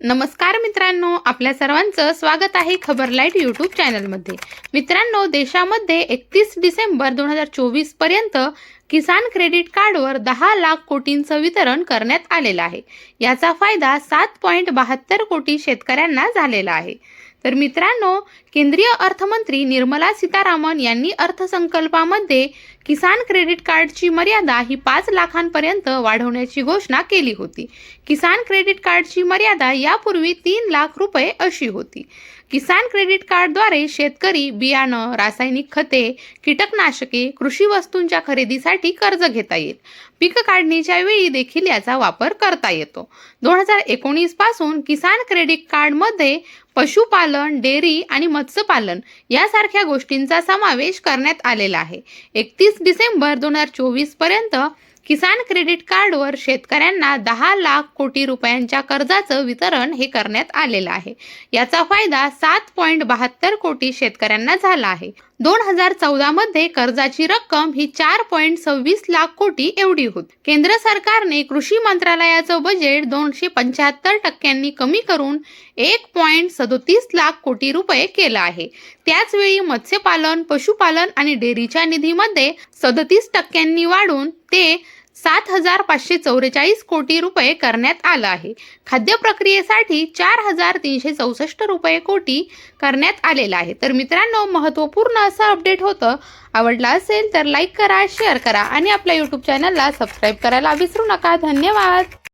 नमस्कार मित्रांनो आपल्या सर्वांचं स्वागत आहे खबर लाइट यूट्यूब चॅनलमध्ये मित्रांनो देशामध्ये एकतीस डिसेंबर दोन हजार चोवीसपर्यंत किसान क्रेडिट कार्डवर दहा लाख कोटींचं वितरण करण्यात आलेलं आहे. याचा फायदा सात पॉईंट बहात्तर कोटी शेतकऱ्यांना झालेला आहे. तर मित्रांनो केंद्रीय अर्थमंत्री निर्मला सीतारामन यांनी अर्थसंकल्पामध्ये किसान क्रेडिट कार्डची मर्यादा ही पाच लाखांपर्यंत वाढवण्याची घोषणा केली होती. किसान क्रेडिट कार्डची मर्यादा यापूर्वी तीन लाख रुपये अशी होती. किसान क्रेडिट कार्डद्वारे शेतकरी बियाणं रासायनिक खते कीटकनाशके कृषी वस्तूंच्या खरेदीसाठी कर्ज घेता येईल. पीक काढणीच्या वेळी देखील याचा वापर करता येतो. दोन हजार एकोणीसपासून किसान क्रेडिट कार्डमध्ये पशुपालन डेअरी आणि मत्स्यपालन यासारख्या गोष्टींचा समावेश करण्यात आलेला आहे. एकतीस डिसेंबर दोन हजार चोवीसपर्यंत किसान क्रेडिट कार्डवर शेतकऱ्यांना दहा लाख कोटी रुपयांच्या कर्जाचं वितरण हे करण्यात आलेलं आहे. याचा फायदा सात पॉईंट बहात्तर कोटी शेतकऱ्यांना झाला आहे. दोन हजार चौदा मध्ये कर्जाची रक्कम ही चार पॉईंट सव्वीस लाख कोटी एवढी होती. केंद्र सरकारने कृषी मंत्रालयाचं बजेट दोनशे पंच्याहत्तर टक्क्यांनी कमी करून एक पॉईंट सदोतीस लाख कोटी रुपये केलं आहे. त्याचवेळी मत्स्यपालन पशुपालन आणि डेअरीच्या निधीमध्ये सदतीस टक्क्यांनी वाढून ते सात हजार पाचशे चौवेचाळीस कोटी रुपये करण्यात आलं आहे. खाद्य प्रक्रियेसाठी चार हजार तीनशे चौसष्ट रुपये कोटी करण्यात आलेलं आहे. तर मित्रांनो महत्त्वपूर्ण असं अपडेट होतं. आवडला असेल तर लाईक करा शेअर करा आणि आपल्या यूट्यूब चॅनलला सबस्क्राईब करायला विसरू नका. धन्यवाद!